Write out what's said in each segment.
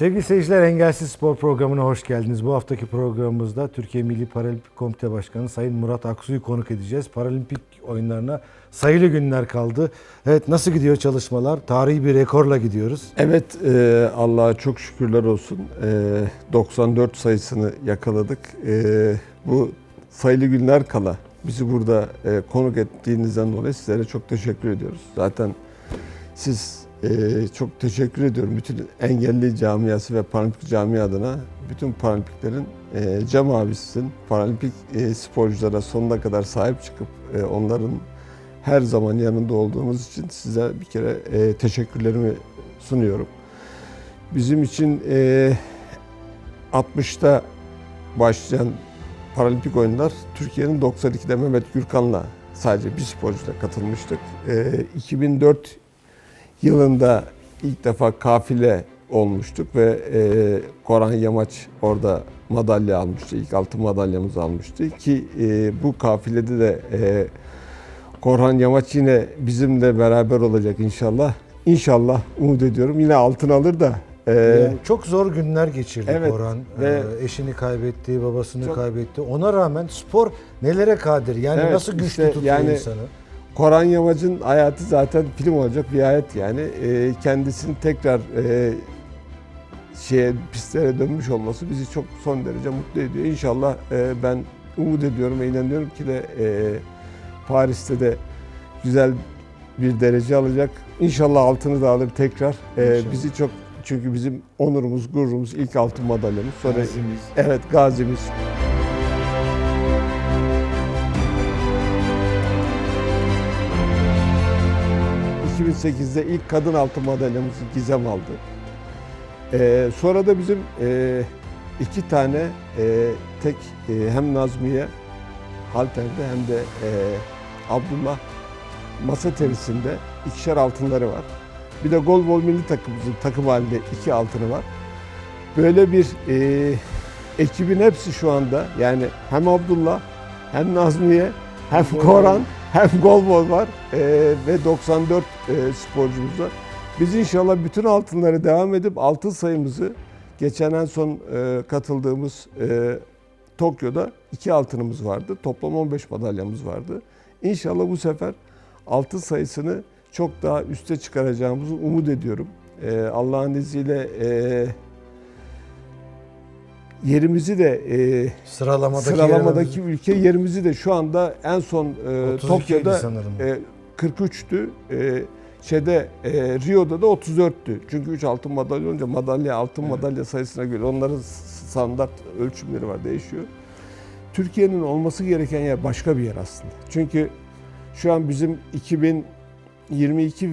Sevgili seyirciler Engelsiz Spor programına hoş geldiniz. Bu haftaki programımızda Türkiye Milli Paralimpik Komite Başkanı Sayın Murat Aksu'yu konuk edeceğiz. Paralimpik oyunlarına sayılı günler kaldı. Evet nasıl gidiyor çalışmalar? Tarihi bir rekorla gidiyoruz. Evet, e, Allah'a çok şükürler olsun. E, 94 sayısını yakaladık. E, bu sayılı günler kala bizi burada e, konuk ettiğinizden dolayı sizlere çok teşekkür ediyoruz. Zaten siz e, çok teşekkür ediyorum. Bütün engelli camiası ve paralimpik camia adına bütün paralimpiklerin e, cam abisisin. Paralimpik e, sporculara sonuna kadar sahip çıkıp e, onların her zaman yanında olduğumuz için size bir kere e, teşekkürlerimi sunuyorum. Bizim için e, 60'ta başlayan Paralimpik oyunlar Türkiye'nin 92'de Mehmet Gürkan'la sadece bir sporcuyla katılmıştık. E, 2004 yılında ilk defa kafile olmuştuk ve e, Koran Yamaç orada madalya almıştı. İlk altın madalyamızı almıştı ki e, bu kafilede de e, Korhan Yamaç yine bizimle beraber olacak inşallah. İnşallah umut ediyorum yine altın alır da. e, Yani çok zor günler geçirdi evet, Orhan. ve- Ee, eşini kaybetti, babasını Çok- kaybetti. Ona rağmen spor nelere kadir? Yani Evet, nasıl güçlü işte tutuyor yani- insanı? Koran Yamaç'ın hayatı zaten film olacak bir hayat yani. E, kendisini tekrar e, şeye pistlere dönmüş olması bizi çok son derece mutlu ediyor. İnşallah e, ben umut ediyorum ve inanıyorum ki de e, Paris'te de güzel bir derece alacak. İnşallah altını da alır tekrar. E, bizi çok çünkü bizim onurumuz, gururumuz ilk altın madalyamız. Sonra Gazimiz. evet gazimiz. ...2008'de ilk kadın altın madalyamızı Gizem aldı. Ee, sonra da bizim e, iki tane e, tek e, hem Nazmiye halterde hem de e, Abdullah masa tenisinde ikişer altınları var. Bir de golbol milli takımımızın takım halinde iki altını var. Böyle bir e, ekibin hepsi şu anda yani hem Abdullah hem Nazmiye hem Koran hem Golbol var e, ve 94 e, sporcumuz var. Biz inşallah bütün altınları devam edip altın sayımızı geçen en son e, katıldığımız e, Tokyo'da iki altınımız vardı. Toplam 15 madalyamız vardı. İnşallah bu sefer altın sayısını çok daha üste çıkaracağımızı umut ediyorum. E, Allah'ın izniyle e, yerimizi de e, Sıralamadaki, sıralamadaki ülke yerimizi de şu anda en son e, 32'ydi Tokyo'da e, 43'tü. E, şeyde e, Rio'da da 34'tü. Çünkü 3 altın madalya olunca madalya altın madalya sayısına göre onların standart ölçümleri var değişiyor. Türkiye'nin olması gereken yer başka bir yer aslında. Çünkü şu an bizim 2022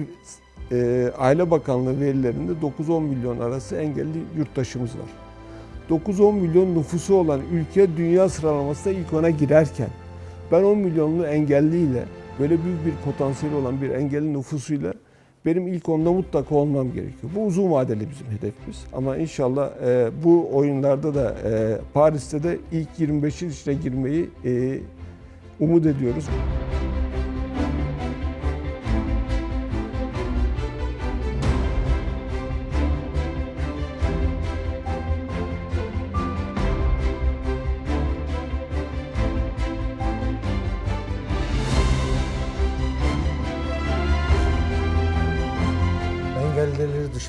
e, Aile Bakanlığı verilerinde 9-10 milyon arası engelli yurttaşımız var. 9-10 milyon nüfusu olan ülke dünya sıralamasında ilk ona girerken ben 10 milyonlu engelliyle böyle büyük bir potansiyeli olan bir engelli nüfusuyla benim ilk onda mutlaka olmam gerekiyor. Bu uzun vadeli bizim hedefimiz. Ama inşallah e, bu oyunlarda da e, Paris'te de ilk 25'in içine girmeyi e, umut ediyoruz.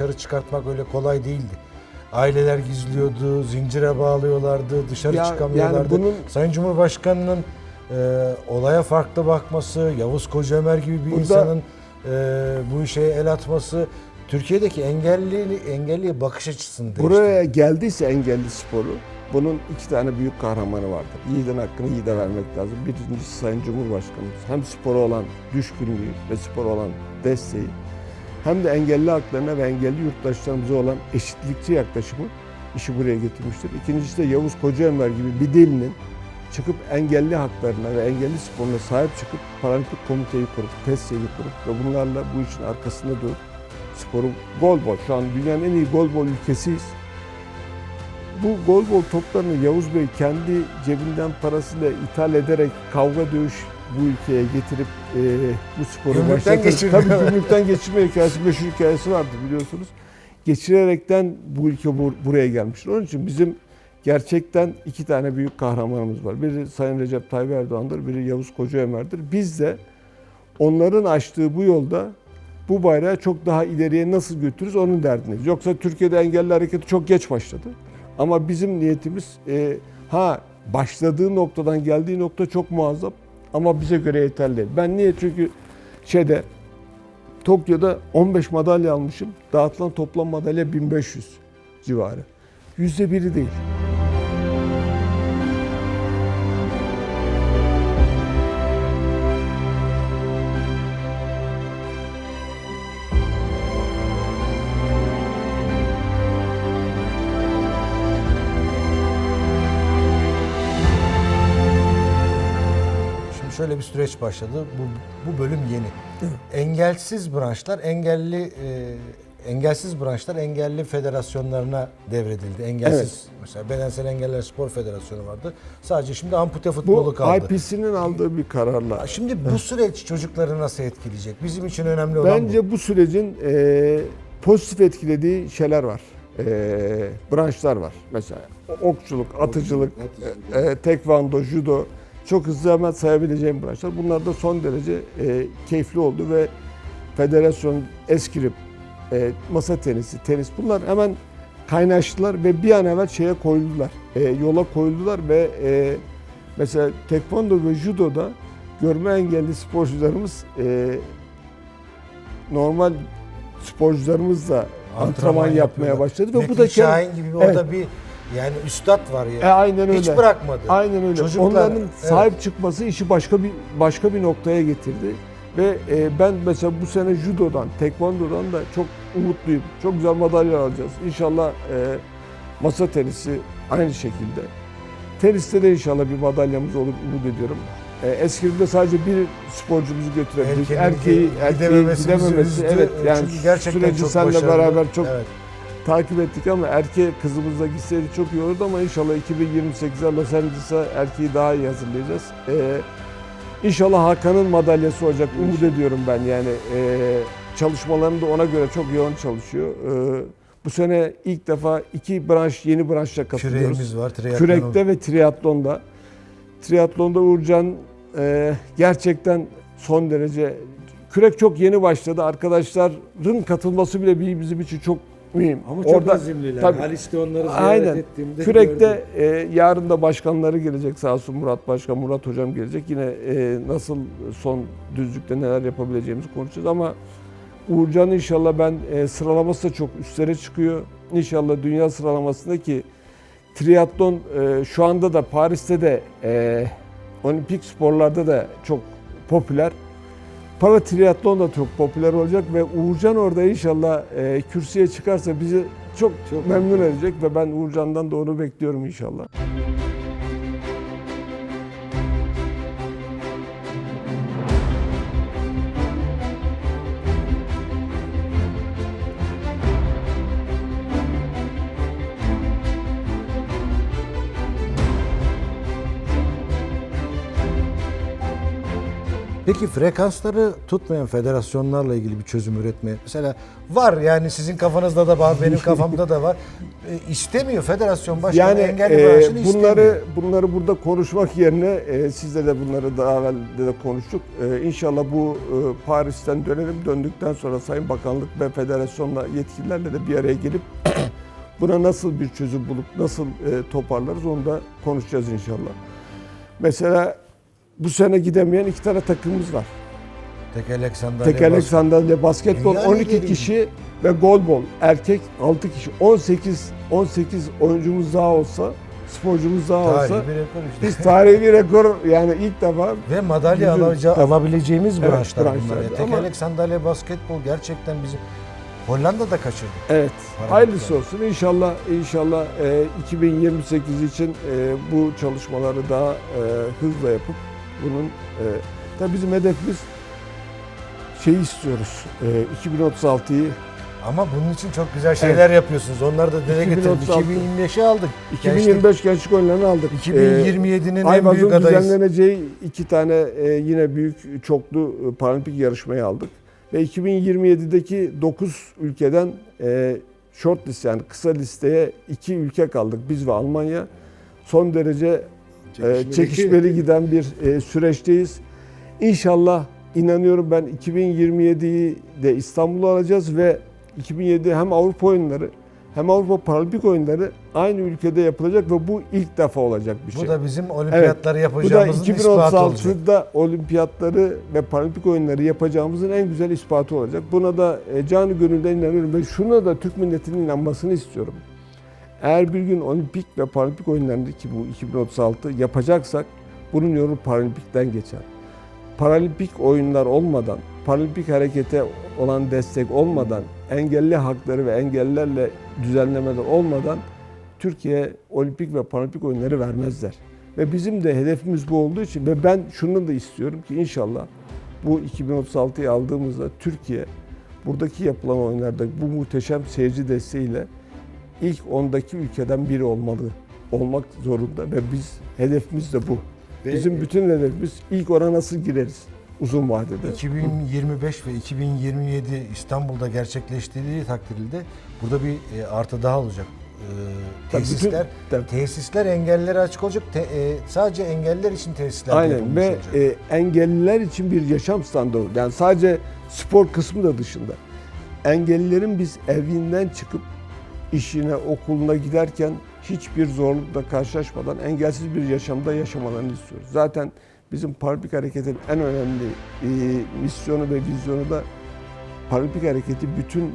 Dışarı çıkartmak öyle kolay değildi. Aileler gizliyordu, zincire bağlıyorlardı, dışarı Ya- çıkamıyorlardı. yani bunun- Sayın Cumhurbaşkanı'nın e, olaya farklı bakması, Yavuz Kocaömer gibi bir Burada- insanın e, bu işe el atması Türkiye'deki engelli engelliye bakış açısını değiştirdi. Buraya geldiyse engelli sporu bunun iki tane büyük kahramanı vardır. Yiğidin hakkını yiğide vermek lazım. Birincisi Sayın Cumhurbaşkanımız. Hem spora olan düşkünlüğü ve spora olan desteği hem de engelli haklarına ve engelli yurttaşlarımıza olan eşitlikçi yaklaşımı işi buraya getirmiştir. İkincisi de Yavuz Kocaömer gibi bir delinin çıkıp engelli haklarına ve engelli sporuna sahip çıkıp paralimpik komiteyi kurup, PESYE'yi kurup ve bunlarla bu işin arkasında durup sporu golbol, şu an dünyanın en iyi golbol ülkesiyiz. Bu golbol toplarını Yavuz Bey kendi cebinden parasıyla ithal ederek kavga dövüş bu ülkeye getirip e, bu sporu geçirdi. Tabii gümrükten geçirme hikayesi, meşhur hikayesi vardır biliyorsunuz. Geçirerekten bu ülke bur- buraya gelmiştir. Onun için bizim gerçekten iki tane büyük kahramanımız var. Biri Sayın Recep Tayyip Erdoğan'dır, biri Yavuz Kocaömer'dir. Biz de onların açtığı bu yolda bu bayrağı çok daha ileriye nasıl götürürüz onun derdindeyiz. Yoksa Türkiye'de engelli hareketi çok geç başladı. Ama bizim niyetimiz e, ha başladığı noktadan geldiği nokta çok muazzam ama bize göre yeterli değil. Ben niye? Çünkü şeyde Tokyo'da 15 madalya almışım. Dağıtılan toplam madalya 1500 civarı. Yüzde biri değil. Şöyle bir süreç başladı. Bu, bu bölüm yeni. Engelsiz branşlar, engelli e, engelsiz branşlar engelli federasyonlarına devredildi. Engelsiz mesela Bedensel Engeller Spor Federasyonu vardı. Sadece şimdi ampute futbolu Bu kaldı. IPC'nin aldığı bir kararla. Şimdi bu süreç çocukları nasıl etkileyecek? Bizim için önemli olan bu. Bence bu sürecin e, pozitif etkilediği şeyler var. E, branşlar var. Mesela okçuluk, atıcılık, e, e, tekvando, judo çok hızlı hemen sayabileceğim branşlar. Bunlar da son derece e, keyifli oldu ve federasyon, eskrim, e, masa tenisi, tenis bunlar hemen kaynaştılar ve bir an evvel şeye koyuldular. E, yola koyuldular ve e, mesela tekvando ve judoda görme engelli sporcularımız e, normal sporcularımızla antrenman, yapmaya yapıyorlar. başladı ve Metin bu da Şahin gibi Evet. orada bir yani üstad var ya. E, aynen Hiç öyle. bırakmadı. Aynen öyle. Çocuklar, Onların evet. sahip çıkması işi başka bir başka bir noktaya getirdi. Ve e, ben mesela bu sene judodan, tekvandodan da çok umutluyum. Çok güzel madalya alacağız. İnşallah e, masa tenisi aynı şekilde. Teniste de inşallah bir madalyamız olur umut ediyorum. E, eskrimde sadece bir sporcumuzu götürebildik. Erkeğin Erkeği, erkeği gidememesi. Evet yani Çünkü gerçekten süreci çok seninle başarılı. beraber çok Evet. Takip ettik ama erkeğe kızımızla gitseydi çok iyi olurdu ama inşallah 2028'e Los Angeles'a erkeği daha iyi hazırlayacağız. Ee, inşallah Hakan'ın madalyası olacak umut ediyorum ben yani ee, çalışmalarını da ona göre çok yoğun çalışıyor. Ee, bu sene ilk defa iki branş yeni branşla katılıyoruz. Küreğimiz var. triatlon Kürekte ve triatlonda. Triatlonda Uğurcan e, gerçekten son derece kürek çok yeni başladı. Arkadaşların katılması bile bizim için çok mühim. Ama çok Orada- azimliler. tabii. Haliç'te onları ziyaret Aynen. ettiğimde Kürekte e, yarın da başkanları gelecek sağ olsun Murat Başkan, Murat Hocam gelecek. Yine e, nasıl son düzlükte neler yapabileceğimizi konuşacağız ama Uğurcan inşallah ben e, sıralaması da çok üstlere çıkıyor. İnşallah dünya sıralamasında ki triatlon e, şu anda da Paris'te de e, olimpik sporlarda da çok popüler. Para triatlon da çok popüler olacak ve Uğurcan orada inşallah e, kürsüye çıkarsa bizi çok, Çok memnun edecek ve ben Uğurcan'dan da onu bekliyorum inşallah. Peki frekansları tutmayan federasyonlarla ilgili bir çözüm üretmeye mesela var yani sizin kafanızda da var benim kafamda da var. E, istemiyor federasyon başkanı Yani engelli e, branşını bunları istemiyor. bunları burada konuşmak yerine e, sizle de bunları daha evvel de, de konuştuk. E, inşallah bu e, Paris'ten dönelim. Döndükten sonra Sayın Bakanlık ve federasyonla yetkililerle de bir araya gelip buna nasıl bir çözüm bulup nasıl e, toparlarız onu da konuşacağız inşallah. Mesela bu sene gidemeyen iki tane takımımız var. Tekerlek sandalye Tekerlek sandalye, basketbol Dünya 12 lideri. kişi ve golbol erkek 6 kişi 18 18 oyuncumuz daha olsa sporcumuz daha olsa Tarihi bir rekor işte. biz tarihi bir rekor yani ilk defa Ve madalya Bizim- alaca- tabii. alabileceğimiz Evet, branşlar bunlar. branşlar. Ya. Ama- Tekerlek, sandalye, basketbol gerçekten bizi Hollanda'da kaçırdı. Evet. Hayırlısı olsun. İnşallah inşallah e, 2028 için e, bu çalışmaları daha e, hızla yapıp bunun e, tabii bizim hedefimiz şey istiyoruz. E, 2036'yı Ama bunun için çok güzel şeyler yapıyorsunuz. Onları da dile getirin. 2036. 2025'e aldık. 2025 gençlik oyunlarını aldık. E, 2027'nin en büyük adayız. düzenleneceği iki tane e, yine büyük çoklu e, paralimpik yarışmayı aldık. Ve 2027'deki 9 ülkeden e, short list yani kısa listeye iki ülke kaldık. Biz ve Almanya. Son derece e, çekişmeli giden bir e, süreçteyiz. İnşallah inanıyorum ben 2027'yi de İstanbul'a alacağız ve 2007 hem Avrupa oyunları hem Avrupa Paralimpik oyunları aynı ülkede yapılacak ve bu ilk defa olacak bir şey. Bu da bizim olimpiyatları Bu da yapacağımızın ispatı olacak. 2036'da olimpiyatları ve paralimpik oyunları yapacağımızın en güzel ispatı olacak. Buna da e, canı gönülden inanıyorum ve şuna da Türk milletinin inanmasını istiyorum. Eğer bir gün olimpik ve paralimpik oyunlarında ki bu 2036 yapacaksak bunun yolu paralimpikten geçer. Paralimpik oyunlar olmadan, paralimpik harekete olan destek olmadan, engelli hakları ve engellerle düzenlemeler olmadan Türkiye olimpik ve paralimpik oyunları vermezler. Ve bizim de hedefimiz bu olduğu için ve ben şunu da istiyorum ki inşallah bu 2036'yı aldığımızda Türkiye buradaki yapılan oyunlarda bu muhteşem seyirci desteğiyle ilk 10'daki ülkeden biri olmalı. Olmak zorunda ve biz hedefimiz de bu. Bizim bütün hedefimiz ilk ona nasıl gireriz uzun vadede. 2025 ve 2027 İstanbul'da gerçekleştirildiği takdirde burada bir e, artı daha olacak. E, tesisler tabii. tesisler engellilere açık olacak. Te- e, sadece engelliler için tesisler Aynen ve olacak. e, engelliler için bir yaşam standardı. Yani sadece spor kısmı da dışında. Engellilerin biz evinden çıkıp işine, okuluna giderken hiçbir zorlukla karşılaşmadan engelsiz bir yaşamda yaşamalarını istiyoruz. Zaten bizim Paralimpik Hareket'in en önemli e, misyonu ve vizyonu da Paralimpik Hareket'i bütün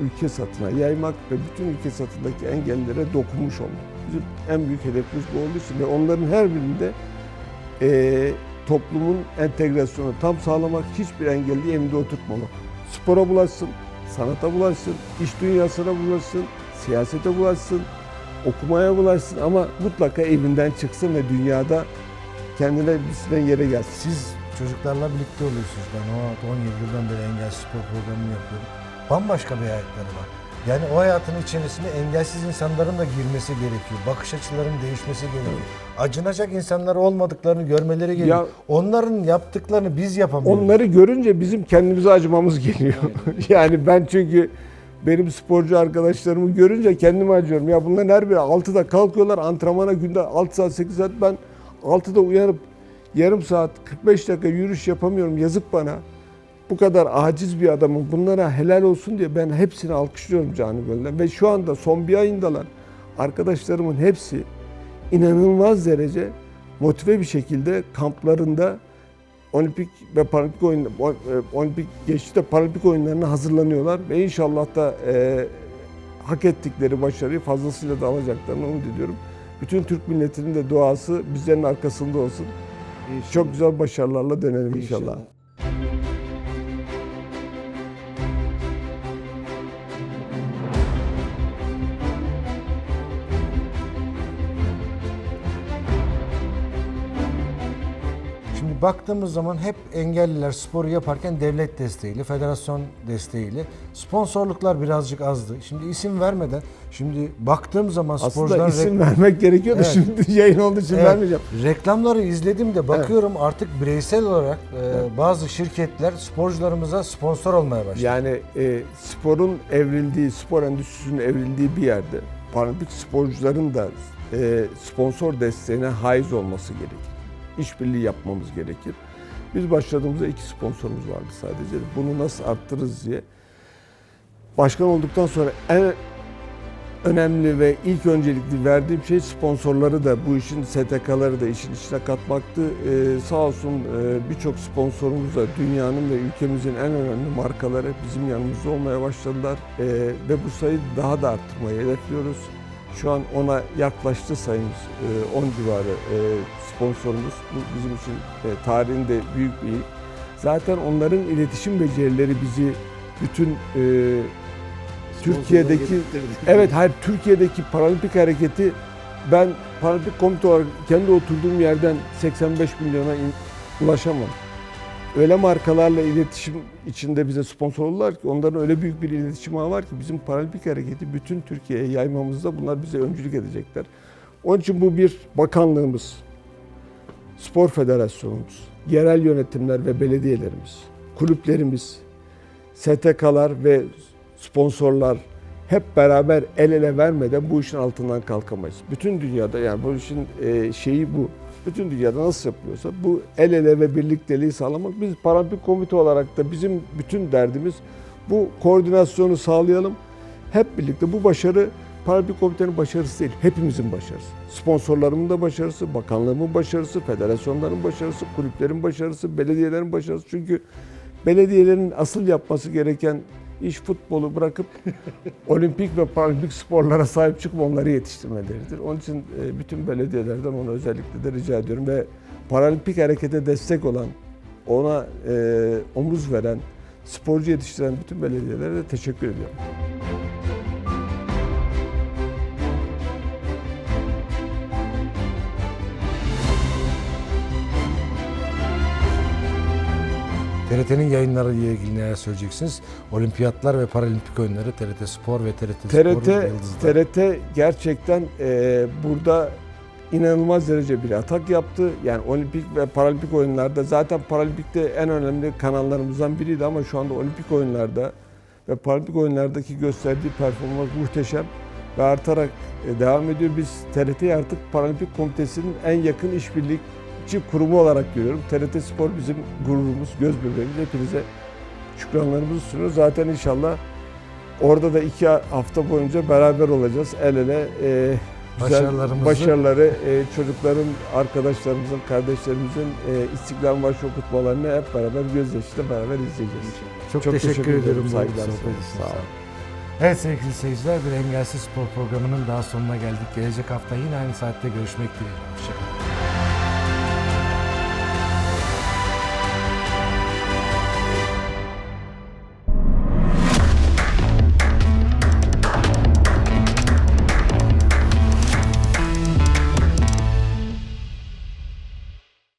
ülke satına yaymak ve bütün ülke satındaki engellilere dokunmuş olmak. Bizim en büyük hedefimiz bu olduğu için ve onların her birinde e, toplumun entegrasyonu tam sağlamak, hiçbir engelliyi evinde oturtmamak. Spora bulaşsın, sanata bulaşsın, iş dünyasına bulaşsın, siyasete bulaşsın, okumaya bulaşsın ama mutlaka evinden çıksın ve dünyada kendine bir yere gelsin. Siz çocuklarla birlikte oluyorsunuz. Ben o 17 yıldan beri engelsiz spor programını yapıyorum. Bambaşka bir hayatları var. Yani o hayatın içerisine engelsiz insanların da girmesi gerekiyor. Bakış açılarının değişmesi gerekiyor. Acınacak insanlar olmadıklarını görmeleri gerekiyor. Ya- Onların yaptıklarını biz yapamıyoruz. Onları görünce bizim kendimize acımamız geliyor. yani ben çünkü benim sporcu arkadaşlarımı görünce kendime acıyorum. Ya bunların her biri 6'da kalkıyorlar antrenmana günde 6 saat 8 saat ben 6'da uyanıp yarım saat 45 dakika yürüyüş yapamıyorum yazık bana. Bu kadar aciz bir adamım. Bunlara helal olsun diye ben hepsini alkışlıyorum canı gönülden. Ve şu anda son bir ayındalar. Arkadaşlarımın hepsi inanılmaz derece motive bir şekilde kamplarında olimpik ve paralimpik oyun e, olimpik geçti de paralimpik oyunlarına hazırlanıyorlar ve inşallah da e, hak ettikleri başarıyı fazlasıyla da alacaklarını umut ediyorum. Bütün Türk milletinin de duası bizlerin arkasında olsun. Çok güzel başarılarla dönelim inşallah. Baktığımız zaman hep engelliler sporu yaparken devlet desteğiyle, federasyon desteğiyle sponsorluklar birazcık azdı. Şimdi isim vermeden, şimdi baktığım zaman Aslında sporcuların isim vermek gerekiyordu. Evet. Şimdi yayın olduğu için Evet, vermeyeceğim. Reklamları izledim de bakıyorum artık bireysel olarak e, bazı şirketler sporcularımıza sponsor olmaya başladı. Yani e, sporun evrildiği, spor endüstrisinin evrildiği bir yerde paralimpik sporcuların da e, sponsor desteğine haiz olması gerekir. İşbirliği yapmamız gerekir. Biz başladığımızda iki sponsorumuz vardı sadece. Bunu nasıl arttırırız diye. Başkan olduktan sonra en önemli ve ilk öncelikli verdiğim şey sponsorları da bu işin STK'ları da işin içine katmaktı. Ee, sağ olsun e, birçok sponsorumuz da dünyanın ve ülkemizin en önemli markaları bizim yanımızda olmaya başladılar. Ee, ve bu sayıyı daha da arttırmayı hedefliyoruz. Şu an ona yaklaştı sayımız. E, 10 civarı e, sponsorumuz. Bu bizim için e, tarihinde büyük bir ilk. Zaten onların iletişim becerileri bizi bütün e, Türkiye'deki evet hayır Türkiye'deki paralimpik hareketi ben paralimpik komite olarak kendi oturduğum yerden 85 milyona in- ulaşamam. Öyle markalarla iletişim içinde bize sponsor oldular ki onların öyle büyük bir iletişim ağı var ki bizim paralimpik hareketi bütün Türkiye'ye yaymamızda bunlar bize öncülük edecekler. Onun için bu bir bakanlığımız, spor federasyonumuz, yerel yönetimler ve belediyelerimiz, kulüplerimiz, STK'lar ve sponsorlar hep beraber el ele vermeden bu işin altından kalkamayız. Bütün dünyada yani bu işin e, şeyi bu. Bütün dünyada nasıl yapılıyorsa bu el ele ve birlikteliği sağlamak. Biz paralimpik komite olarak da bizim bütün derdimiz bu koordinasyonu sağlayalım. Hep birlikte bu başarı paralimpik komitenin başarısı değil, hepimizin başarısı. Sponsorlarımın da başarısı, bakanlığımın başarısı, federasyonların başarısı, kulüplerin başarısı, belediyelerin başarısı. Çünkü belediyelerin asıl yapması gereken iş futbolu bırakıp olimpik ve paralimpik sporlara sahip çıkıp onları yetiştirmeleridir. Onun için e, bütün belediyelerden onu özellikle de rica ediyorum ve paralimpik harekete destek olan, ona e, omuz veren, sporcu yetiştiren bütün belediyelere de teşekkür ediyorum. TRT'nin yayınları ile ilgili neler söyleyeceksiniz? Olimpiyatlar ve Paralimpik oyunları TRT Spor ve TRT, Spor TRT, Yıldız'da. TRT gerçekten e, burada inanılmaz derece bir atak yaptı. Yani olimpik ve paralimpik oyunlarda zaten paralimpikte en önemli kanallarımızdan biriydi ama şu anda olimpik oyunlarda ve paralimpik oyunlardaki gösterdiği performans muhteşem ve artarak e, devam ediyor. Biz TRT'yi artık Paralimpik Komitesi'nin en yakın işbirlikçi kurumu olarak görüyorum. TRT Spor bizim gururumuz, göz bebeğimiz. Hepinize şükranlarımızı sunuyoruz. Zaten inşallah orada da iki hafta boyunca beraber olacağız. El ele e, güzel Başarılarımızı- başarıları e, çocukların, arkadaşlarımızın, kardeşlerimizin e, İstiklal Marşı okutmalarını hep beraber gözyaşıyla beraber izleyeceğiz. Çok, Çok teşekkür, teşekkür ederim. Saygılar. Sağ olun. Evet sevgili seyirciler bir engelsiz spor programının daha sonuna geldik. Gelecek hafta yine aynı saatte görüşmek dileğiyle. Hoşçakalın.